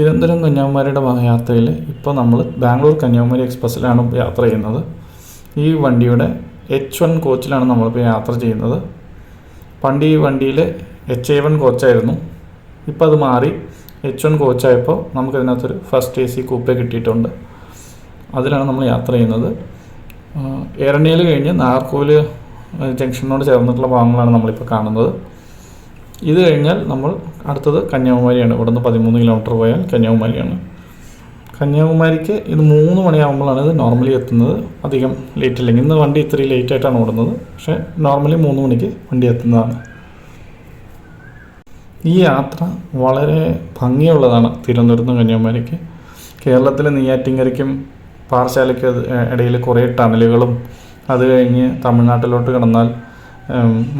തിരുവനന്തപുരം കന്യാകുമാരിയുടെ യാത്രയിൽ ഇപ്പോൾ നമ്മൾ ബാംഗ്ലൂർ കന്യാകുമാരി എക്സ്പ്രസ്സിലാണ് യാത്ര ചെയ്യുന്നത്. ഈ വണ്ടിയുടെ എച്ച് വൺ കോച്ചിലാണ് നമ്മളിപ്പോൾ യാത്ര ചെയ്യുന്നത്. പണ്ട് ഈ വണ്ടിയിൽ എച്ച് എ വൺ കോച്ചായിരുന്നു. ഇപ്പോൾ അത് മാറി എച്ച് വൺ കോച്ചായപ്പോൾ നമുക്കതിനകത്തൊരു ഫസ്റ്റ് എ സി കൂപ്പേ കിട്ടിയിട്ടുണ്ട്. അതിലാണ് നമ്മൾ യാത്ര ചെയ്യുന്നത്. എരണിയിൽ കഴിഞ്ഞ് നാഗർകോവിൽ ജംഗ്ഷനോട് ചേർന്നിട്ടുള്ള ഭാഗങ്ങളാണ് നമ്മളിപ്പോൾ കാണുന്നത്. ഇത് കഴിഞ്ഞാൽ നമ്മൾ അടുത്തത് കന്യാകുമാരിയാണ്. ഇവിടുന്ന് പതിമൂന്ന് കിലോമീറ്റർ പോയാൽ കന്യാകുമാരിയാണ്. കന്യാകുമാരിക്ക് ഇത് മൂന്ന് മണിയാകുമ്പോഴാണ് ഇത് നോർമലി എത്തുന്നത്. അധികം ലേറ്റ് ഇല്ലെങ്കിൽ ഇന്ന് വണ്ടി ഇത്രയും ലേറ്റ് ആയിട്ടാണ് ഓടുന്നത്. പക്ഷേ നോർമലി മൂന്ന് മണിക്ക് വണ്ടി എത്തുന്നതാണ്. ഈ യാത്ര വളരെ ഭംഗിയുള്ളതാണ് തിരുവനന്തപുരത്ത് കന്യാകുമാരിക്ക്. കേരളത്തിലെ നെയ്യാറ്റിങ്കരയ്ക്കും പാറശാലയ്ക്ക് ഇടയിൽ കുറേ ടണലുകളും അത് കഴിഞ്ഞ് തമിഴ്നാട്ടിലോട്ട് കിടന്നാൽ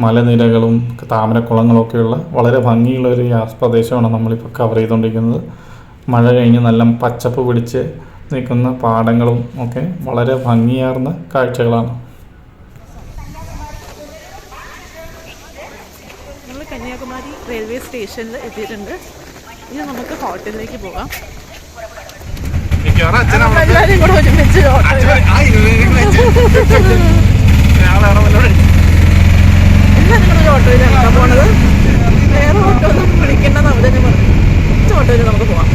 മലനിരകളും താമരക്കുളങ്ങളൊക്കെയുള്ള വളരെ ഭംഗിയുള്ള ഒരു പ്രദേശമാണ് നമ്മളിപ്പോൾ കവർ ചെയ്തുകൊണ്ടിരിക്കുന്നത് മഴ കഴിഞ്ഞ് നല്ല പച്ചപ്പ് പിടിച്ച് നിൽക്കുന്ന പാടങ്ങളും ഒക്കെ വളരെ ഭംഗിയാർന്ന കാഴ്ചകളാണ്. നമ്മൾ കന്യാകുമാരി റെയിൽവേ സ്റ്റേഷനിൽ എത്തിയിട്ടുണ്ട്. ഇനി നമുക്ക് ഹോട്ടലിലേക്ക് പോകാം. എല്ലാവരും കൂടെ ഒരുമിച്ച് ഹോട്ടലിൽ ഒരു ഓട്ടോയിലാണ് കേട്ടോ പോണത് വേറെ ഓട്ടോ ഒന്നും വിളിക്കേണ്ടെന്ന് അവർ തന്നെ ഓട്ടോയിൽ നമുക്ക് പോവാം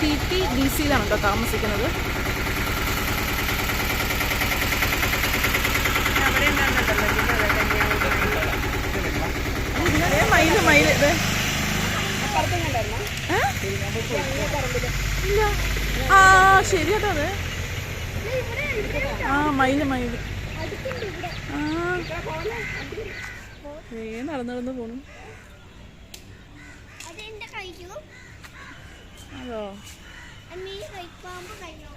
ടി ടി ഡി താമസിക്കുന്നത് മയിൽ മയിൽ ഇത് ആ ശരിയാട്ടോ അത്. ആ മയിൽ മയിൽ. ഏ നടന്നു നടന്ന് പോണു. അതോ? കഴിക്കാൻ കഴിപ്പാകുമ്പോ കഴിഞ്ഞു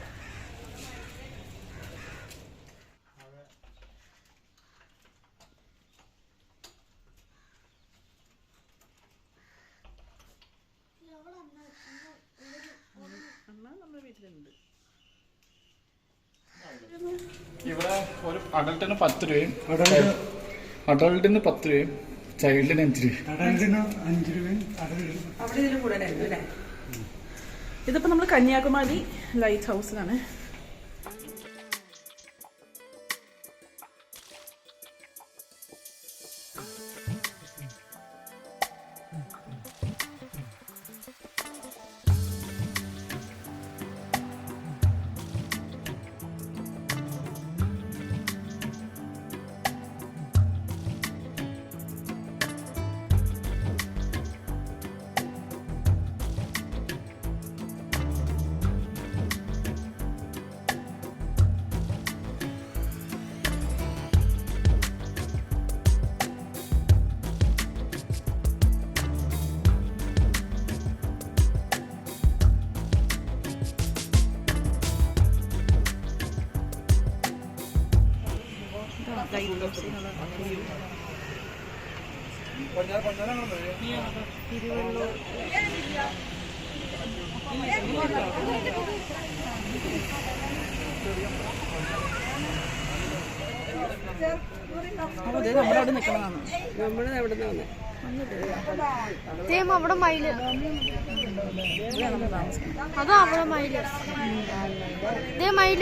അമ്മ നമ്മുടെ വീട്ടിലുണ്ട് ഇവിടെ ഒരു അഡൽട്ടിന് പത്ത് രൂപയും അഡൾട്ടിന് പത്ത് രൂപയും ചൈൽഡിന് അഞ്ച് രൂപയും. അഞ്ച് രൂപയും അവിടെ കൂടുതലായിരുന്നു അല്ലേ? ഇതിപ്പോ നമ്മൾ കന്യാകുമാരി ലൈറ്റ് ഹൗസിലാണ് അപ്പൊ ദേ നമ്മുടെ അവിടെ മയിൽ അതാ അവിടെ മയിൽ. ദേ മയിൽ.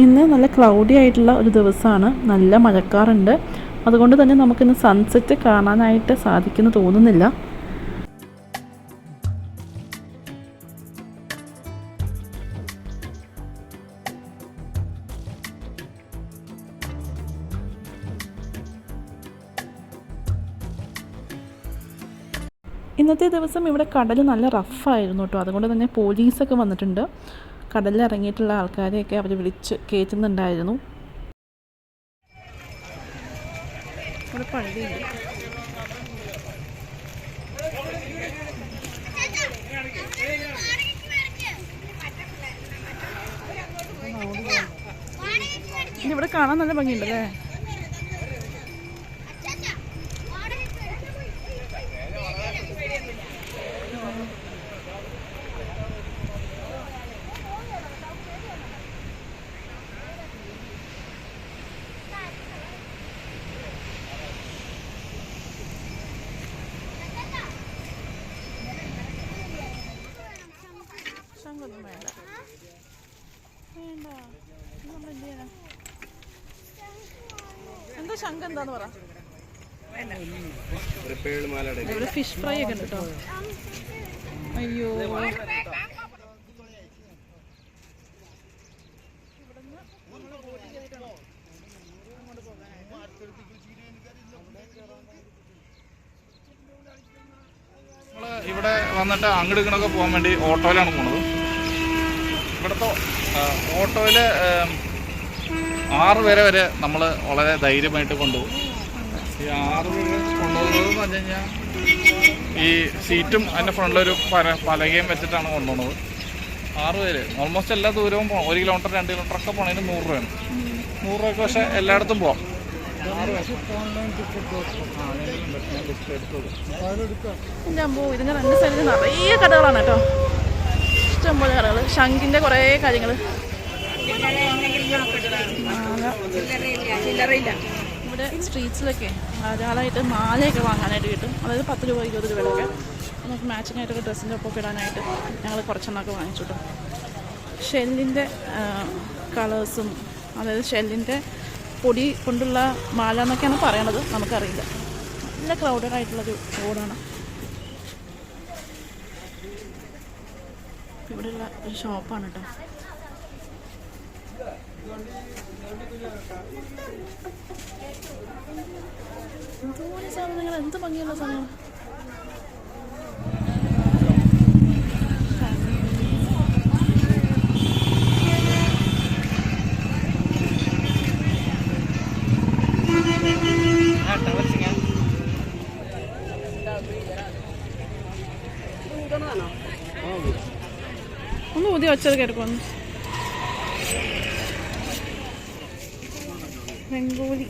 ഇന്ന് നല്ല ക്ലൗഡി ആയിട്ടുള്ള ഒരു ദിവസമാണ്. നല്ല മഴക്കാറുണ്ട്. അതുകൊണ്ട് തന്നെ നമുക്കിന്ന് സൺസെറ്റ് കാണാനായിട്ട് സാധിക്കുന്ന തോന്നുന്നില്ല. ഇന്നത്തെ ദിവസം ഇവിടെ കടൽ നല്ല റഫായിരുന്നു കേട്ടോ. അതുകൊണ്ട് തന്നെ പോലീസൊക്കെ വന്നിട്ടുണ്ട്. കടലിലിറങ്ങിയിട്ടുള്ള ആൾക്കാരെയൊക്കെ അവർ വിളിച്ച് കയറ്റുന്നുണ്ടായിരുന്നു ഇവിടെ ഇവിടെ കാണാൻ നല്ല ഭംഗിയുണ്ടല്ലേ? ശങ്കൊന്നും വേണ്ട. വേണ്ട. നമ്മൾ എന്ത് ശംഖ് എന്താന്ന് പറ? ഇവിടെ ഫിഷ് ഫ്രൈ ഒക്കെ ഉണ്ട് കേട്ടോ അയ്യോ. ഇവിടെ വന്നിട്ട് അങ്ങോട്ട് ഇങ്ങോട്ടൊക്കെ പോകാൻ വേണ്ടി ഓട്ടോയിലാണ് പോണത്. ഇവിടുത്തെ ഓട്ടോയിൽ ആറ് പേരെ വരെ നമ്മൾ വളരെ ധൈര്യമായിട്ട് കൊണ്ടുപോകും. ഈ ആറ് പേര് കൊണ്ടുപോകുന്നത് എന്ന് പറഞ്ഞു കഴിഞ്ഞാൽ ഈ സീറ്റും അതിന്റെ ഫ്രണ്ടിലൊരു പല പലകയും വെച്ചിട്ടാണ് കൊണ്ടുപോകുന്നത്. ആറ് പേര്. ഓൾമോസ്റ്റ് എല്ലാ ദൂരവും പോകണം ഒരു കിലോമീറ്റർ രണ്ട് കിലോമീറ്റർ ഒക്കെ പോകണതിന് നൂറ് രൂപയാണ്. നൂറ് രൂപയ്ക്ക് പക്ഷേ എല്ലായിടത്തും അമ്പോ ഇതിന്റെ രണ്ട് സൈഡിൽ നിറയെ കടകളാണ് കേട്ടോ. ഇഷ്ടംപോലെ കടകൾ ശംഖിന്റെ കുറേ കാര്യങ്ങൾ ഇവിടെ സ്ട്രീറ്റ്സിലൊക്കെ ധാരാളമായിട്ട് മാലയൊക്കെ വാങ്ങാനായിട്ട് കിട്ടും. അതായത് പത്ത് രൂപ ഇരുപത് രൂപയൊക്കെ നമുക്ക് മാച്ചിങ് ആയിട്ടൊക്കെ ഡ്രസ്സിന്റെ ഒപ്പം ഇടാനായിട്ട് ഞങ്ങൾ കുറച്ചെണ്ണമൊക്കെ വാങ്ങിച്ചു കേട്ടോ ഷെല്ലിന്റെ കളേഴ്സും അതായത് ഷെല്ലിന്റെ പൊടി കൊണ്ടുള്ള മാല എന്നൊക്കെയാണ് പറയണത്. നമുക്കറിയില്ല. നല്ല ക്രൗഡഡ് ആയിട്ടുള്ളൊരു റോഡാണ് ഇവിടെയുള്ള ഒരു ഷോപ്പാണ് കേട്ടോ എന്തോരം സാധനങ്ങൾ എന്ത് ഭംഗിയുള്ള സാധനങ്ങൾ ഒന്ന് ഊതി വെച്ചത് കേൾക്കുന്നു ബംഗോലി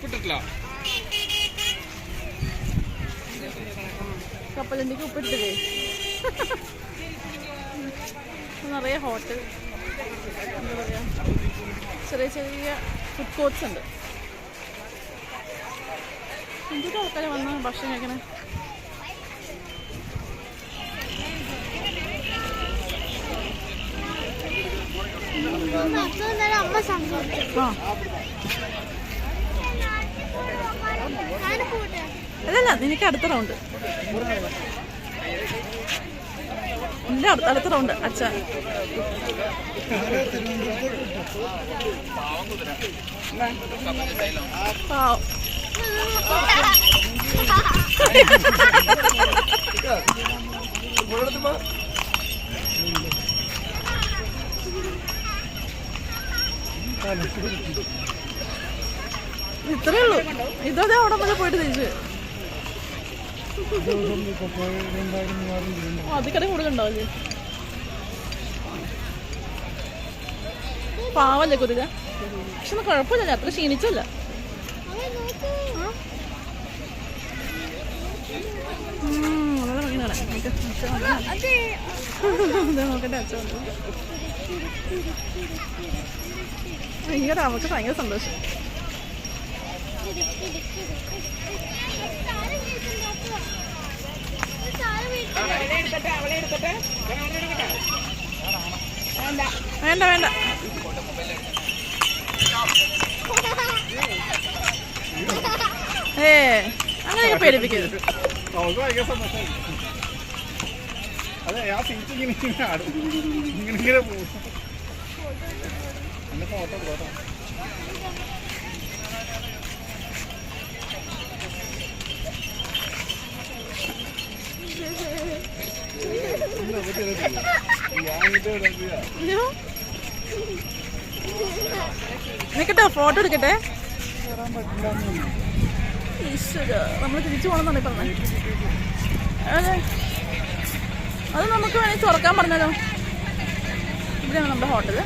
കിട്ടിട്ടില്ല കപ്പലണ്ടിക്ക് ഉപ്പിട്ടില്ലേ നിറയെ ഹോട്ടൽ എന്താ പറയുക ചെറിയ ചെറിയ ഫുഡ് കോർട്ട്സ് ഉണ്ട്. എന്തൊക്കെ ആൾക്കാർ വന്ന് ഭക്ഷണം കഴിക്കണേ? അല്ലല്ല നിനക്ക് അടുത്ത റൗണ്ട് ഇല്ല അടുത്ത റൗണ്ട് അച്ഛ. ഇത്രേ ഉള്ളൂ. ഇതോടെ അവിടെ മുതൽ പോയിട്ട് തിരിച്ചു. അതിക്കടെ കൂടുതലുണ്ടാവില്ലേ? പാവല്ലേ കുതിര പക്ഷെ ഒന്നും കുഴപ്പമില്ല അത്ര ക്ഷീണിച്ചല്ല? ഭയങ്കര സന്തോഷം ഇതിന്റെ വളരെ അവളെ എടുക്കട്ടെ അവളെ അച്ഛൻ വേണ്ട. വേണ്ട ഏ അങ്ങനെയൊക്കെ പേടിപ്പിക്കരുത്. അതെ ആ സീറ്റ് ഇങ്ങനെ ഇങ്ങനെ ആടും. ഇങ്ങനെ പോകും. ഫോട്ടോ നിക്കട്ടെ ഫോട്ടോ എടുക്കട്ടെ? നമ്മൾ തിരിച്ചു പോകണമെന്നാണ് പറഞ്ഞത് അതെ. നമുക്ക് വേണമെങ്കിൽ തുറക്കാൻ പറഞ്ഞാലോ? ഇവിടെയാണ് നമ്മുടെ ഹോട്ടൽ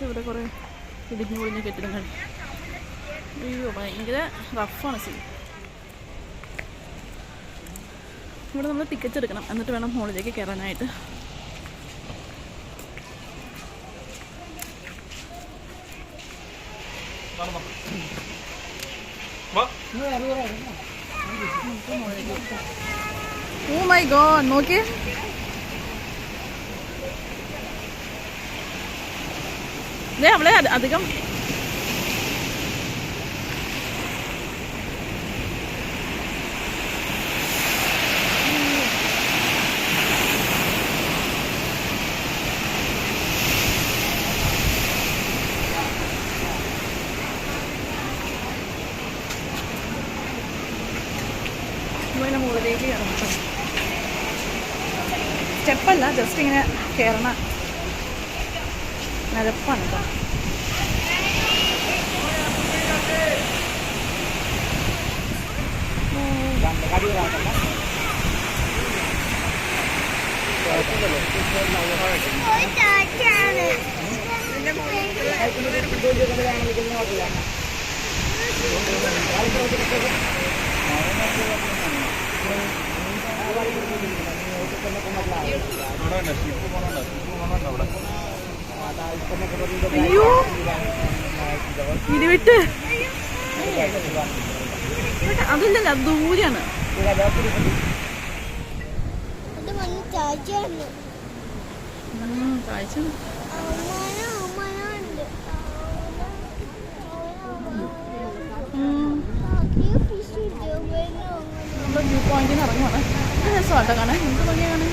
ഇവിടെ കുറേ ഇടിഞ്ഞു പൊളിഞ്ഞ കെട്ടിടങ്ങൾ? അയ്യോ ഭയങ്കര റഫാണ് സീൻ ഇവിടെ നമ്മൾ ടിക്കറ്റ് എടുക്കണം. എന്നിട്ട് വേണം ഹോളിലേക്ക് കയറാനായിട്ട് ഓ മൈ ഗോഡ് നോക്കിയേ. അവളെ അധികം ഇങ്ങനെ മുകളിലേക്ക് കയറണം സ്റ്റെപ്പല്ല ജസ്റ്റ് ഇങ്ങനെ കയറണ നിരപ്പാണ് കേട്ടോ പോയി അയ്യോ. ഇത് വിട്ട് അതല്ലല്ല ദൂരാണ് കാഴ്ച ഉം, നമ്മുടെ വ്യൂ പോയിന്റിൽ നിന്ന് ഇറങ്ങുവാണ്. രസമാട്ടോ കാണാൻ. എന്ത് ഭംഗിയാണ്.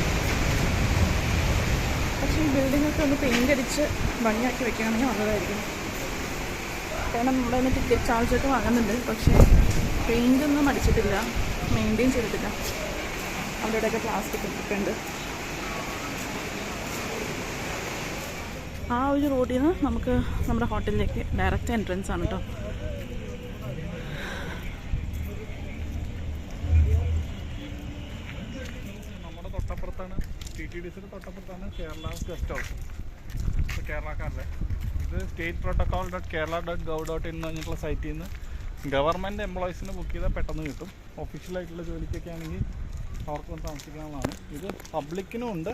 പക്ഷേ ഈ ബിൽഡിങ്ങൊക്കെ ഒന്ന് പെയിന്റ് അടിച്ച് ഭംഗിയാക്കി വെക്കുകയാണെങ്കിൽ നല്ലതായിരിക്കും. കാരണം നമ്മുടെ തന്നെ ടിക്കറ്റ് ചാർജ് ഒക്കെ വാങ്ങുന്നുണ്ട്. പക്ഷേ പെയിന്റ് ഒന്നും അടിച്ചിട്ടില്ല. മെയിന്റെയിൻ ചെയ്തിട്ടില്ല. അവിടെ പ്ലാസ്റ്റിക് ഒക്കെ ഉണ്ട് ആ ഒരു റോഡിൽ നിന്ന് നമുക്ക് നമ്മുടെ ഹോട്ടലിലേക്ക് ഡയറക്റ്റ് എൻട്രൻസ് ആണ് കേട്ടോ നമ്മുടെ തൊട്ടപ്പുറത്താണ് ടി ഡി സിയുടെ തൊട്ടപ്പുറത്താണ് കേരള ഗസ്റ്റ് ഹൗസ്. ഇപ്പോൾ കേരളക്കാരുടെ. ഇത് state protocol dot Kerala dot gov dot in എന്ന് പറഞ്ഞിട്ടുള്ള സൈറ്റിൽ നിന്ന് ഗവൺമെന്റ് എംപ്ലോയീസിന് ബുക്ക് ചെയ്താൽ പെട്ടെന്ന് കിട്ടും. ഒഫീഷ്യലായിട്ടുള്ള ജോലിക്കൊക്കെ ആണെങ്കിൽ അവർക്ക് വന്ന് താമസിക്കാനുള്ളതാണ് ഇത് പബ്ലിക്കിനും ഉണ്ട്.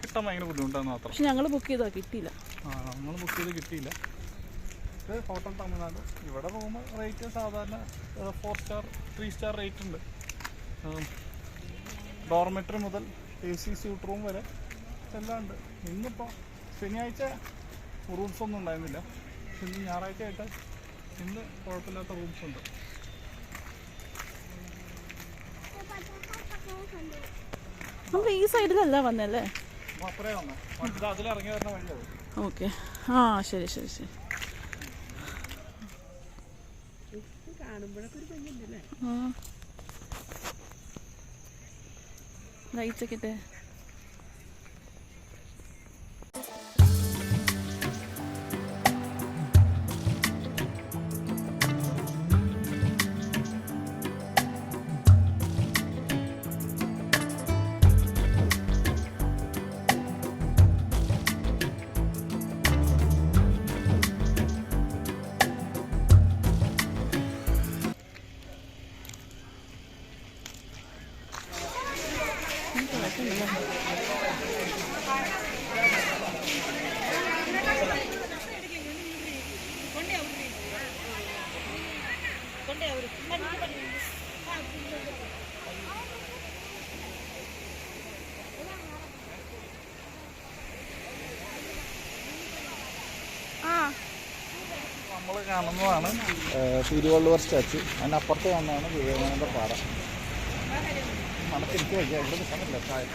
കിട്ടാൻ ഭയങ്കര ബുദ്ധിമുട്ടാണ് മാത്രം. പക്ഷെ ഞങ്ങൾ ബുക്ക് ചെയ്താൽ കിട്ടിയില്ല. ആ നമ്മൾ ബുക്ക് ചെയ്ത് കിട്ടിയില്ല. ഇത് ഹോട്ടൽ തമിഴ്നാട്. ഇവിടെ റൂം റേറ്റ് സാധാരണ four star three star rate ഉണ്ട്. ഡോർമെറ്ററി മുതൽ എ സി സ്യൂട്ട് റൂം വരെ എല്ലാം ഉണ്ട് ഇന്നിപ്പോൾ ശനിയാഴ്ച റൂംസ് ഒന്നും ഉണ്ടായിരുന്നില്ല. ഇന്ന് ഞായറാഴ്ച ആയിട്ട് ഇന്ന് കുഴപ്പമില്ലാത്ത റൂംസ് ഉണ്ട്. നമ്മൾ ഈ സൈഡിലല്ല വന്നല്ലേ അത്രേ വന്നു. അതിലിറങ്ങി വരുന്ന വഴിയത് ഓക്കെ. ആ ശരി ശരി ശരി. കാണുമ്പോഴൊക്കെ ഒരു പയ്യല്ലേ ആ. നമ്മൾ അപ്പുറത്ത് കാണുന്നതാണ്. തിരുവള്ളുവർ സ്റ്റാച്ചു. അതിനപ്പുറത്ത് കാണുന്നതാണ് വിവേകാനന്ദ പാറ താഴെ.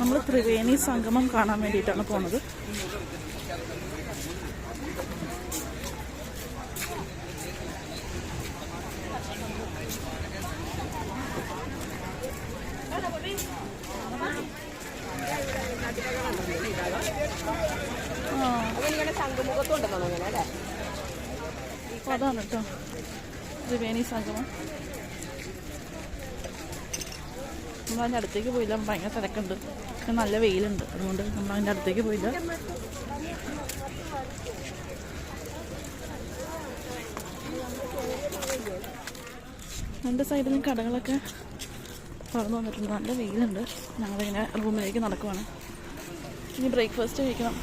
നമ്മൾ ത്രിവേണി സംഗമം കാണാൻ വേണ്ടിയിട്ടാണ് പോണത് ആ അപ്പോൾ അതാണ് കേട്ടോ ത്രിവേണി സംഗമം. നമ്മൾ അതിന്റെ അടുത്തേക്ക് പോയില്ല. ഭയങ്കര തിരക്കുണ്ട്. നല്ല വെയിലുണ്ട്. അതുകൊണ്ട് നമ്മൾ അതിന്റെ അടുത്തേക്ക് പോയില്ല. രണ്ട് സൈഡിലും കടകളൊക്കെ തുറന്നു വന്നിട്ടുണ്ട്. നല്ല വെയിലുണ്ട്. ഞങ്ങളിങ്ങനെ റൂമിലേക്ക് നടക്കുവാണ്. ഇനി ബ്രേക്ക്ഫാസ്റ്റ് കഴിക്കണം.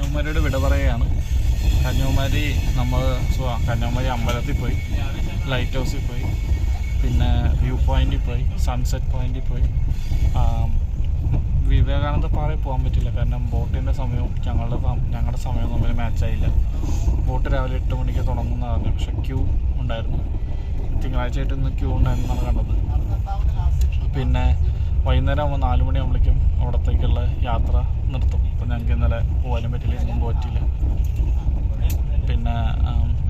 കന്യാകുമാരിയുടെ വിട പറയുകയാണ്. കന്യാകുമാരി നമ്മൾ കന്യാകുമാരി അമ്പലത്തിൽ പോയി ലൈറ്റ് ഹൗസിൽ പോയി പിന്നെ വ്യൂ പോയിന്റിൽ പോയി സൺസെറ്റ് പോയിന്റിൽ പോയി. വിവേകാനന്ദ പാറയിൽ പോകാൻ പറ്റില്ല. കാരണം ബോട്ടിന്റെ സമയവും ഞങ്ങളുടെ ഞങ്ങളുടെ സമയവും തമ്മിൽ മാച്ചായില്ല ബോട്ട് രാവിലെ എട്ട് മണിക്ക് തുടങ്ങുന്ന പറഞ്ഞു പക്ഷെ ക്യൂ ഉണ്ടായിരുന്നു. തിങ്കളാഴ്ചയായിട്ട് ഇന്ന് ക്യൂ ഉണ്ടായിരുന്നാണ് കണ്ടത്. പിന്നെ വൈകുന്നേരം ആകുമ്പോൾ നാല് മണിയാകുമ്പോഴേക്കും അവിടത്തേക്കുള്ള യാത്ര നിർത്തും. ഞങ്ങൾക്ക് ഇന്നലെ പോകാനും പറ്റില്ല ഇന്നും പറ്റില്ല പിന്നെ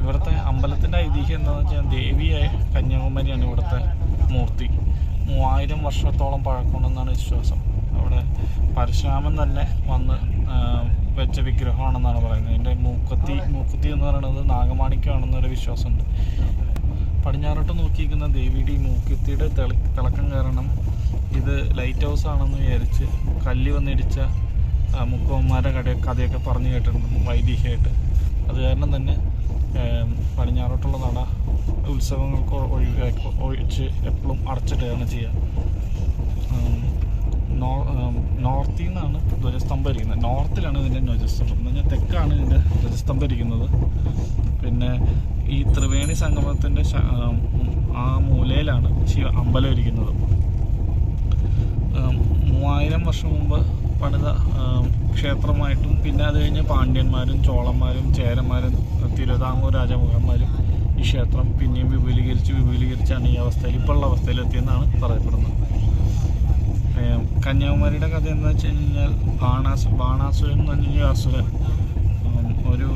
ഇവിടുത്തെ അമ്പലത്തിന്റെ ഐതിഹ്യം എന്താണെന്ന് വെച്ചാൽ ദേവിയായ കന്യാകുമാരിയാണ് ഇവിടുത്തെ മൂർത്തി. മൂവായിരം വർഷത്തോളം പഴക്കമുണ്ടെന്നാണ് വിശ്വാസം. അവിടെ പരശുരാമൻ തന്നെ വന്ന് വെച്ച വിഗ്രഹമാണെന്നാണ് പറയുന്നത്. അതിന്റെ മൂക്കത്തി മൂക്കുത്തി എന്ന് പറയുന്നത് നാഗമാണിക്യമാണെന്നൊരു വിശ്വാസമുണ്ട്. പടിഞ്ഞാറോട്ട് നോക്കിയിരിക്കുന്ന ദേവിയുടെ ഈ മൂക്കുത്തിയുടെ തിള തിളക്കം കാരണം ഇത് ലൈറ്റ് ഹൗസ് ആണെന്ന് വിചാരിച്ച് കല്ല് വന്നിടിച്ച മുക്കുവന്മാരുടെ കട കഥയൊക്കെ പറഞ്ഞു കേട്ടിട്ടുണ്ട് വൈദികമായിട്ട് അത് കാരണം തന്നെ പടിഞ്ഞാറോട്ടുള്ള നട ഉത്സവങ്ങൾക്ക് ഒഴിച്ച് എപ്പോഴും അടച്ചിടുകയാണ് ചെയ്യുക. നോർത്തിൽ നിന്നാണ് ധ്വജസ്തംഭം ഇരിക്കുന്നത്. നോർത്തിലാണ് ഇതിന്റെ ധ്വജസ്തംഭം. എന്ന് പറഞ്ഞാൽ തെക്കാണ് ഇതിന്റെ ധ്വജസ്തംഭം ഇരിക്കുന്നത്. പിന്നെ ഈ ത്രിവേണി സംഗമത്തിന്റെ ആ മൂലയിലാണ് ശിവ അമ്പലം ഇരിക്കുന്നത്. മൂവായിരം വർഷം മുമ്പ് പണിത ക്ഷേത്രമായിട്ടും പിന്നെ അത് കഴിഞ്ഞ് പാണ്ഡ്യന്മാരും ചോളന്മാരും ചേരന്മാരും തിരുവിതാംകൂർ രാജമുഖന്മാരും ഈ ക്ഷേത്രം പിന്നെയും വിപുലീകരിച്ച് വിപുലീകരിച്ചാണ് ഈ അവസ്ഥയിൽ ഇപ്പോൾ ഉള്ള അവസ്ഥയിലെത്തിയെന്നാണ് പറയപ്പെടുന്നത്. കന്യാകുമാരിയുടെ കഥ എന്ന് വെച്ച് കഴിഞ്ഞാൽ ബാണാസു ബാണാസുരൻ എന്ന് പറഞ്ഞ അസുരൻ ഒരു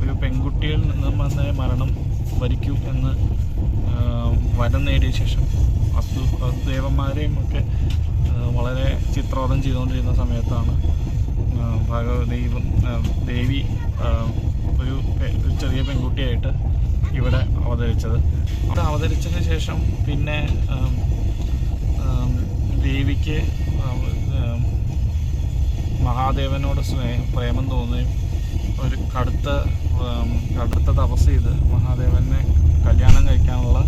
ഒരു പെൺകുട്ടിയിൽ നിന്നും വന്ന മരണം ഭരിക്കൂ എന്ന് വരം നേടിയ ശേഷം അസു ദേവന്മാരെയും ഒക്കെ വളരെ ചിത്രോദം ചെയ്തുകൊണ്ടിരുന്ന സമയത്താണ് ഭാഗവതീപം ദേവി ഒരു ചെറിയ പെൺകുട്ടിയായിട്ട് ഇവിടെ അവതരിച്ചത്. അത് അവതരിച്ചതിന് ശേഷം പിന്നെ ദേവിക്ക് മഹാദേവനോട് സ്നേഹം പ്രേമം തോന്നുകയും ഒരു കടുത്ത കടുത്ത തപസ് ചെയ്ത് മഹാദേവനെ കല്യാണം കഴിക്കാനുള്ള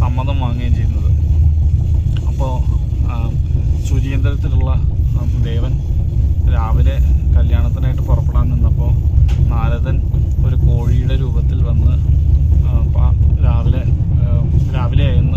സമ്മതം വാങ്ങുകയും ചെയ്യുന്നത് അപ്പോൾ ശുചീന്ദ്രത്തിലുള്ള ദേവൻ രാവിലെ കല്യാണത്തിനായിട്ട് പുറപ്പെടാൻ നിന്നപ്പോൾ നാരദൻ ഒരു കോഴിയുടെ രൂപത്തിൽ വന്ന് രാവിലെ രാവിലെയായിരുന്നു